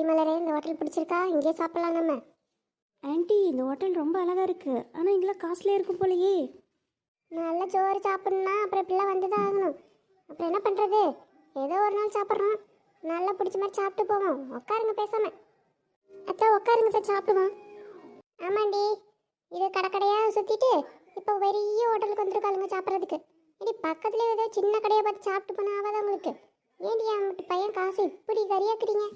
எப்படி மலரே இந்த ஹோட்டல் பிடிச்சிருக்கா? இங்கே சாப்பிடலாம் நம்ம. ஆன்ட்டி இந்த ஹோட்டல் ரொம்ப அழகாக இருக்குது ஆனால் இங்கெல்லாம் காஸ்ட்லியாக இருக்கும் போலயே. நல்ல சோறு சாப்பிடணும்னா அப்புறம் இப்படிலாம் வந்து தான் ஆகணும். அப்புறம் என்ன பண்ணுறது ஏதோ ஒரு நாள் சாப்பிட்றோம். நல்லா பிடிச்ச மாதிரி சாப்பிட்டு போவோம். உட்காருங்க பேசாம. அத்தை உட்காருங்க சார் சாப்பிடுவோம். ஆமாண்டி. இது கடைக்கடையாக சுற்றிட்டு இப்போ பெரிய ஹோட்டலுக்கு வந்துருக்காளுங்க சாப்பிட்றதுக்கு. இடி பக்கத்துலேயே ஏதோ சின்ன கடையை பார்த்து சாப்பிட்டு போனால் ஆகாதான் உங்களுக்கு? ஏண்டி என் பையன் காசு இப்படி கறியாக்குறீங்க?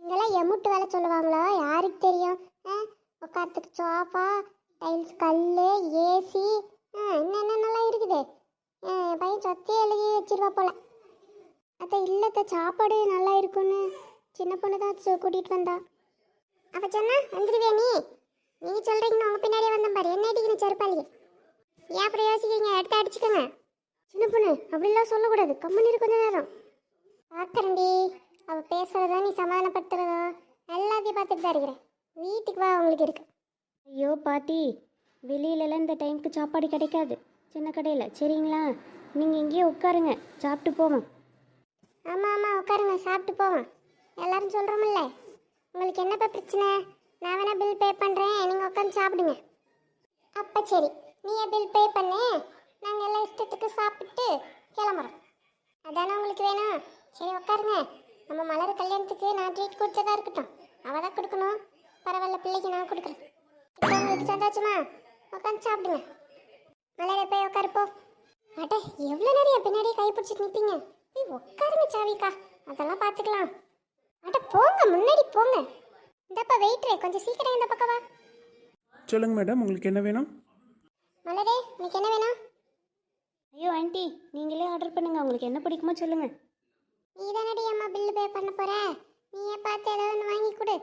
இங்கெல்லாம் எமுட்டு வேலை சொல்லுவாங்களோ? யாருக்கு தெரியும்? ஆ உட்காரத்துக்கு சோஃபா டைல்ஸ் கல் ஏசி இன்னும் நல்லா இருக்குது? என் பையன் சொத்தையே எழுதி வச்சிருவா போல. அத்தை இல்லத்த சாப்பாடு நல்லா இருக்கும்னு சின்ன பொண்ணு தான் கூட்டிகிட்டு வந்தா. அப்போ சொன்னா வந்துடுவே நீ? நீங்கள் சொல்கிறீங்கன்னு உங்கள் பின்னாடியே வந்தேன் பாரு. என்ன அடிக்கணும் செருப்பாளி ஏன் அப்புறம் யோசிக்கிறீங்க? எடுத்து அடிச்சுக்கோங்க. சின்ன பொண்ணு அப்படிலாம் சொல்லக்கூடாது. கம்மன் இரு கொஞ்ச நேரம். பார்க்குறேன்டி. அவ பேசுறதோ நீ சமாதானப்படுத்துறதோ? எல்லாத்தையும் பார்த்துட்டு தான் இருக்கிறேன். வீட்டுக்கு வா உங்களுக்கு இருக்கு. ஐயோ பாட்டி வெளியிலலாம் இந்த டைமுக்கு சாப்பாடு கிடைக்காது. சின்ன கடையில் சரிங்களா? நீங்கள் இங்கேயே உட்காருங்க சாப்பிட்டு போவோம். ஆமாம் ஆமாம் உட்காருங்க சாப்பிட்டு போவோம். எல்லாரும் சொல்கிறோமில்ல உங்களுக்கு என்னப்பா பிரச்சனை? நான் வேணா பில் பே பண்ணுறேன் நீங்கள் உட்காந்து சாப்பிடுங்க. அப்போ சரி நீயே பில் பே பண்ணு? நாங்கள் எல்லாம் இஷ்டத்துக்கு சாப்பிட்டு கிளம்புறோம். அதானே உங்களுக்கு வேணும்? சரி உட்காருங்க. நம்ம மலர் கல்யாணத்துக்கு நான் ட்ரீட் கொடுத்ததா இருக்கட்டும். அவள் தான் கொடுக்கணும். பரவாயில்ல பிள்ளைக்கு நான் கொடுக்குறேன். இப்போ உங்களுக்கு சந்தோஷமா உட்காந்து சாப்பிடுங்க. மலரை போய் உட்காருப்போ அட எவ்வளோ நேரம் பின்னாடியே கை பிடிச்சிட்டு நிற்பீங்க போய் உட்காருங்க சாவிக்கா அதெல்லாம் பார்த்துக்கலாம். அட போங்க முன்னாடி போங்க. இந்தப்பா வெயிட்ரே கொஞ்சம் சீக்கிரம் இந்த பக்கம் வா. சொல்லுங்க மேடம் உங்களுக்கு என்ன வேணும்? மலரே இன்னைக்கு என்ன வேணும்? ஐயோ ஆன்ட்டி நீங்களே ஆர்டர் பண்ணுங்க. உங்களுக்கு என்ன பிடிக்குமோ சொல்லுங்கள் நீ தானடி அம்மா பில்லு பே பண்ண போற? நீயே பார்த்து ஏதாவது ஒன்று வாங்கி கொடு.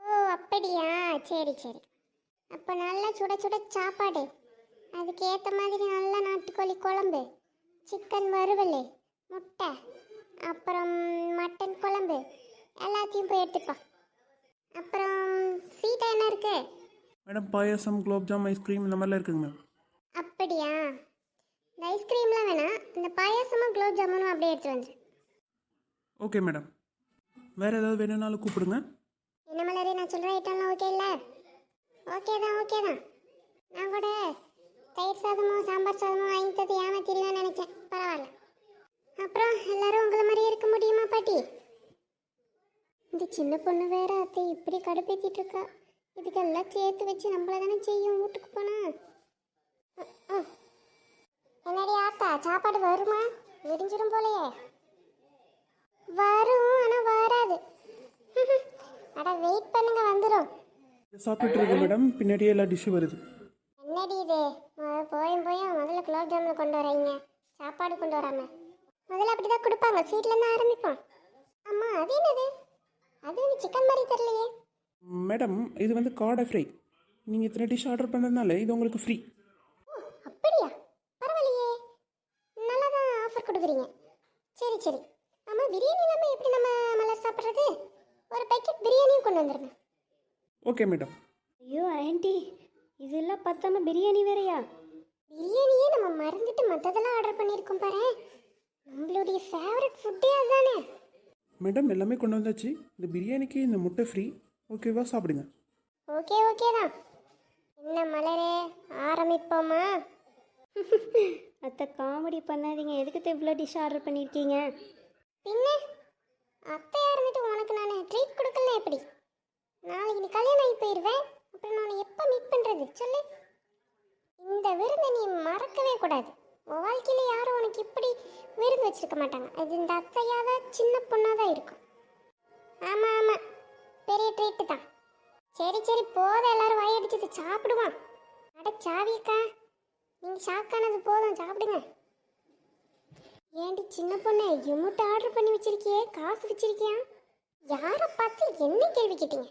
ஓ அப்படியா? சரி சரி. அப்போ நல்லா சுட சுட சாப்பாடு. அதுக்கு ஏற்ற மாதிரி நல்ல நாட்டுக்கோழி குழம்பு. சிக்கன் வறுவல் முட்டை அப்புறம் மட்டன் குழம்பு. எல்லாத்தையும் போய் எடுத்துப்பா அப்புறம் ஸ்வீட்டாக என்ன இருக்கு? மேடம் பாயாசம் குலோப்ஜாம் ஐஸ்கிரீம் இந்த மாதிரிலாம் இருக்குங்க மேம். அப்படியா? இந்த ஐஸ்கிரீம்லாம் வேணாம். இந்த பாயாசமும் குலோப் ஜாமுனும் அப்படியே எடுத்து வந்துரு. Okay madam. வேறு ஏதாவது வேணும்னாலும் கூப்பிடுங்க. என்ன மலரி நான் சொல்கிற ஐட்டம்லாம் ஓகே இல்லை? ஓகே தான் ஓகே தான். நான் கூட தயிர் சாதமோ சாம்பார் சாதமோ வாங்கி தந்து ஏமாத்திடலாம்னு நினச்சேன். பரவாயில்ல. அப்புறம் எல்லாரும் உங்களை மாதிரி இருக்க முடியுமா பாட்டி? இந்த சின்ன பொண்ணு வேற அத்தை இப்படி கடுப்பேத்திட்டு இருக்கா. இதுக்கெல்லாம் சேர்த்து வச்சு நம்மள தானே செய்யும் வீட்டுக்கு போனா? என்னடி ஆத்தா சாப்பாடு வருமா? விடிஞ்சிடும் போலயே. வரும் ஆனால் வராது. அட வெயிட் பண்ணுங்க வந்துடும் சாப்பிட்டுட்டு இருக்கேன் மேடம் பின்னாடியே எல்லா டிஷ்ஷும் வருது. என்னடி இது? மொத போயும் போயும். முதல்ல குலோப் ஜாமுன் கொண்டு வர்றீங்க சாப்பாடு கொண்டு வராம. முதல்ல அப்படி தான் கொடுப்பாங்க ஸ்வீட்லேருந்து ஆரம்பிப்போம். ஆமா அது என்னது? அது வந்து சிக்கன் மாதிரி தெரியலையே. மேடம் இது வந்து காடை ஃப்ரை நீங்கள் இத்தனை டிஷ் ஆர்டர் பண்ணதுனால இது உங்களுக்கு ஃப்ரீ அப்படியா? பரவாயில்லையே. நல்லா தான் ஆஃபர் கொடுக்குறீங்க. சரி சரி. ஆமாம் பிரியாணி இல்லாமல் எப்படி நம்ம மலர் சாப்பிட்றது? ஒரு பேக்கெட் பிரியாணியும் கொண்டு வந்துருங்க. ஓகே மேடம் ஐயோ ஆன்ட்டி இதெல்லாம் பத்தாம பிரியாணி வேறயா? பிரியாணியே நம்ம மறந்துட்டு மற்றதெல்லாம் ஆர்டர் பண்ணியிருக்கோம் பாரு. நம்மளுடைய ஃபேவரட் ஃபுட்டே அதுதானே. மேடம் எல்லாமே கொண்டு வந்தாச்சு. இந்த பிரியாணிக்கு இந்த முட்டை ஃப்ரீ ஓகேவா சாப்பிடுங்க. ஓகே ஓகே தான். என்ன மலரே ஆரம்பிப்போமா? அத்தை காமெடி பண்ணாதீங்க. எதுக்கு இவ்வளோ டிஷ் ஆர்டர் பண்ணியிருக்கீங்க பின்ன? அத்தையா இருந்துட்டு உனக்கு நான் ட்ரீட் கொடுக்கல எப்படி? நாளைக்கு நீ கல்யாணம் ஆகி போயிடுவேன் அப்புறம் நான் எப்போ மீட் பண்ணுறது சொல்லு. இந்த விருந்தை நீ மறக்கவே கூடாது. உன் வாழ்க்கையில் யாரும் உனக்கு இப்படி விருந்து வச்சிருக்க மாட்டாங்க. அது இந்த அத்தையாக தான் சின்ன பொண்ணாக தான் இருக்கும். ஆமாம் ஆமாம் பெரிய ட்ரீட்டு தான். சரி சரி. போதும். எல்லாரும் வாயடிச்சது சாப்பிடுவான் அட சாவியக்கா. நீங்கள் ஷாக்கானது போதும். சாப்பிடுங்க. ஏண்டி சின்ன பொண்ணு எமுட்டு ஆர்டர் பண்ணி வச்சிருக்கியே காசு வச்சிருக்கியா? யாரை பார்த்து என்ன கேள்வி கேட்டீங்க?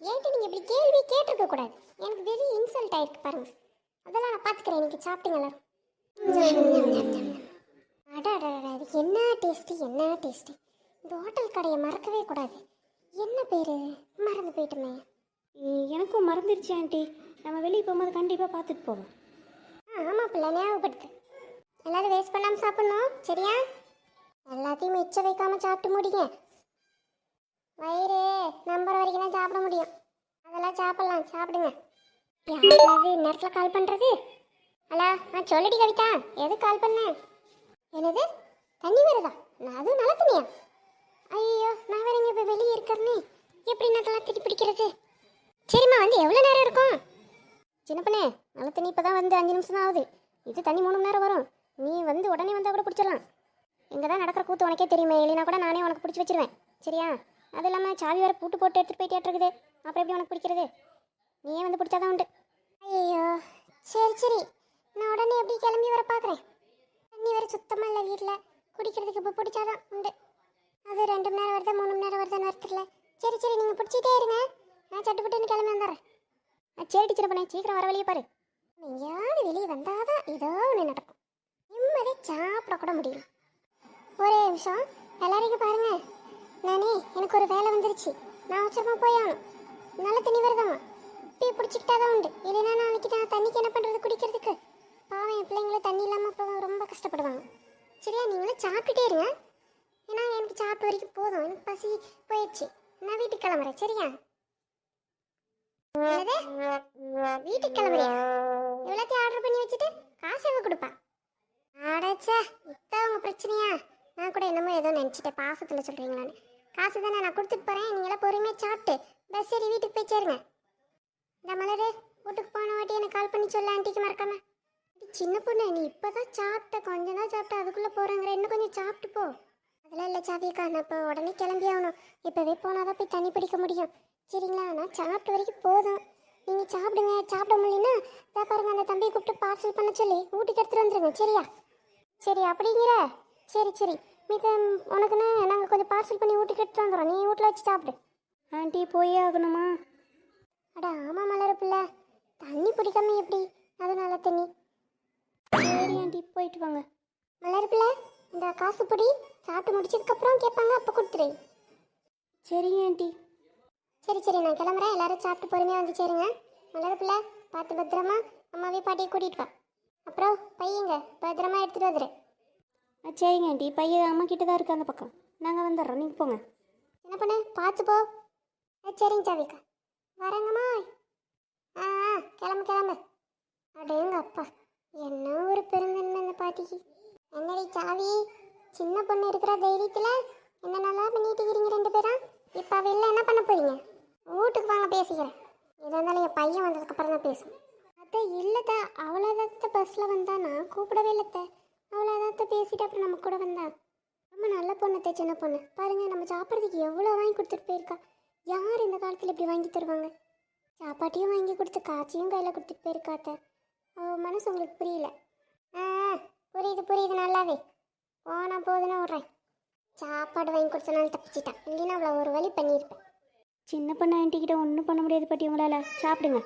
ஏன்டி நீங்கள் இப்படி கேள்வி கேட்டிருக்க கூடாது. எனக்கு வெரி இன்சல்ட் ஆயிருக்கு பாருங்க. அதெல்லாம் நான் பார்த்துக்கிறேன். எனக்கு சாப்பிட்டுங்க எல்லாரும். அட அட அட, இது என்ன டேஸ்ட்டு என்ன டேஸ்ட்டு இந்த ஹோட்டல் கடையை மறக்கவே கூடாது. என்ன பேர்? மறந்து போயிட்டுமே. எனக்கும் மறந்துருச்சு ஆன்ட்டி நம்ம வெளியே போகும்போது கண்டிப்பாக பார்த்துட்டு போவோம். ஆ ஆமாம் பிள்ளை ஞாபகப்படுத்து. எல்லாரும் வேஸ்ட் பண்ணாமல் சாப்பிட்ணும் சரியா? எல்லாத்தையும் மிச்சம் வைக்காமல் சாப்பிட்டு முடிங்க. வயிறு வரைக்கும் தான் சாப்பிட முடியும். அதெல்லாம் சாப்பிட்லாம் சாப்பிடுங்க. யாராவது நேரத்தில் கால் பண்ணுறது ஹலோ நான் சொல்லிடி கவிதா எது கால் பண்ணேன் என்னது? தண்ணி வருதா? நான் அதுவும் நல்ல தண்ணியா? ஐயோ நான் வேற இங்கே இப்போ வெளியே இருக்கிறனே. எப்படி நான் தட்டி பிடிக்கிறது? சரிம்மா வந்து எவ்வளோ நேரம் இருக்கும்? சின்ன பண்ணே நல்ல தண்ணி இப்போ தான் வந்து அஞ்சு நிமிஷம் தான் ஆகுது. இது தண்ணி மூணு மணி நேரம் வரும். நீ வந்து உடனே வந்தால் கூட பிடிச்சிடலாம். இங்கே தான் நடக்கிற கூத்து உனக்கே தெரியுமே. இல்லைனா கூட நானே உனக்கு பிடிச்சி வச்சிருவேன். சரியா? அது இல்லாமல் சாவி வேறு பூட்டு போட்டு எடுத்துகிட்டு போயிட்டே இருக்குது. அப்புறம் எப்படி உனக்கு பிடிக்கிறது? நீயே வந்து பிடிச்சாதான் உண்டு. ஐயோ சரி சரி. நான் உடனே எப்படி கிளம்பி வர பார்க்குறேன் தண்ணி வேறு சுத்தமாக இல்லை வீட்டில் குடிக்கிறதுக்கு இப்போ பிடிச்சாதான் உண்டு. அது ரெண்டு மணி நேரம் வருதா மூணு மணி நேரம் வருதான்னு வரத்துல சரி சரி. நீங்கள் பிடிச்சிட்டே இருங்க. நான் சட்டுப்பட்டுன்னு கிளம்பி வந்துடுறேன். ஆ சரி டீச்சர் பண்ணேன் சீக்கிரம் வர வழியே பாரு. எங்கேயாவது வெளியே வந்தாதான் ஏதோ ஒன்று நடக்கும். நிம்மதியாக சாப்பிட கூட முடியல. ஒரே நிமிஷம் எல்லாரையும் பாருங்க. நானே எனக்கு ஒரு வேலை வந்துருச்சு. நான் அவசரமா போய் ஆகணும். நல்ல தண்ணி வருதாமா டீ பிடிச்சிக்கிட்டா தான் உண்டு. இல்லைன்னா நாளைக்கு நான் தண்ணிக்கு என்ன பண்ணுறது குடிக்கிறதுக்கு? பாவம் என் பிள்ளைங்களும் தண்ணி இல்லாமல் இப்போ ரொம்ப கஷ்டப்படுவாங்க. சரியா நீங்களும் சாப்பிட்டுட்டே இருங்க. ஏன்னா எனக்கு சாப்பிட்ட வரைக்கும் போதும். எனக்கு பசி போயிடுச்சு. நான் வீட்டுக்கு கிளம்புறேன். சரியா? வீட்டுக்கு கிளம்புறியா? இவ்வளோத்தையும் ஆர்டர் பண்ணி வச்சுட்டு காசு எவ்வளோ கொடுப்பா? அடச்சே இதான் உங்கள் பிரச்சனையா? நான் கூட என்னமோ ஏதோ நினச்சிட்டேன் பாசத்தில் சொல்கிறீங்களான்னு காசு தானே நான் கொடுத்துட்டு போகிறேன் நீங்களாம் பொறுமையாக சாப்பிட்டு பஸ் சரி வீட்டுக்கு போய் சேருங்க. இந்த மலரு வீட்டுக்கு போன வாட்டி எனக்கு கால் பண்ணி சொல்ல ஆண்டிக்கு மறக்காம. சின்ன பொண்ணு நீ இப்போ தான் சாப்பிட்ட கொஞ்சம் தான் சாப்பிட்ட அதுக்குள்ளே போகிறாங்கிற இன்னும் கொஞ்சம் சாப்பிட்டு போ. அதெல்லாம் இல்லை சாவியக்கா நான் இப்போ உடனே கிளம்பி ஆகணும். இப்போவே போனால் தான் போய் தண்ணி பிடிக்க முடியும். சரிங்களா நான் சாப்பிட்ட வரைக்கும் போதும். நீங்கள் சாப்பிடுங்க சாப்பிட முடியலன்னா பாருங்க அந்த தம்பியை கூப்பிட்டு பார்சல் பண்ண சொல்லி வீட்டுக்கு எடுத்துகிட்டு வந்துடுங்க சரியா? சரி அப்படிங்கிற. சரி சரி. மித்த உனக்குன்னு நாங்கள் கொஞ்சம் பார்சல் பண்ணி வீட்டுக்கு எடுத்துட்டு வந்துடுறோம். நீ வீட்டில் வச்சு சாப்பிடு. ஆண்டி போயே ஆகணுமா? அட ஆமாம் மலர் பிள்ளை. தண்ணி பிடிக்காம எப்படி? அது நல்ல தண்ணி. சரி ஆண்டி போயிட்டு வாங்க. மலர் பிள்ளை இந்த காசு பொடி சாப்பிட்டு முடிச்சதுக்கப்புறம் கேட்பாங்க அப்போ கொடுத்துரு. சரிங்க ஆண்டி. சரி சரி நான் கிளம்புறேன். எல்லாரும் சாப்பிட்டு பொறுமையாக வந்து சேருங்க. மலர் பிள்ளை பார்த்து பத்திரமா அம்மாவே பாட்டியை கூட்டிகிட்டு வா. அப்புறம் பையங்க பத்திரமா எடுத்துகிட்டு வந்துடு ஆ சரிங்க ஆண்டி. பையன் அம்மா கிட்ட தான் இருக்கு அந்த பக்கம். நாங்கள் வந்துடுறோம். நீங்கள் போங்க. என்ன பண்ணு? பார்த்து போ. ஆ, சரிங்க சாவிக்கா. வரேங்கம்மா ஆ கிளம்பு கிளம்பு. அடேங்க அப்பா. என்ன ஒரு பெருந்தன்மை இந்த பாட்டிக்கு. என்னடி சாவி? சின்ன பொண்ணு இருக்கிற தைரியத்தில்? என்னென்னலாம் பண்ணிட்டு இருக்கிறீங்க ரெண்டு பேரும்? இப்போ வெளில என்ன பண்ண போறீங்க? வீட்டுக்கு வாங்க பேசிக்கிறேன். எதாக இருந்தாலும் என் பையன் வந்ததுக்கப்புறம் தான் பேசும் அத்தை இல்லைத்த. அவ்வளோதாத்த பஸ்ஸில் வந்தா. நான் கூப்பிடவே இல்லைத்த அவ்வளோதாத்த பேசிட்டு அப்புறம் நம்ம கூட வந்தா. ரொம்ப நல்ல பொண்ணுத்த சின்ன பொண்ணு. பாருங்க நம்ம சாப்பிட்றதுக்கு எவ்வளோ வாங்கி கொடுத்துட்டு போயிருக்கா. யார் இந்த காலத்தில் இப்படி வாங்கி தருவாங்க? சாப்பாட்டையும் வாங்கி கொடுத்து காய்ச்சியும் கையில் கொடுத்துட்டு போயிருக்காத்த அவள் மனசு உங்களுக்கு புரியல. ஆ புரியுது புரியுது நல்லாவே. போனா போதுன்னு விட்றேன். சாப்பாடு வாங்கி கொடுத்தனால தப்பிச்சிட்டான் இல்லைன்னா அவ்வளோ ஒரு வழி பண்ணியிருப்பேன். சின்ன பொண்ணு ஆண்டிக்கிட்ட ஒன்றும் பண்ண முடியாது பாட்டி உங்களால். சாப்பிடுங்க.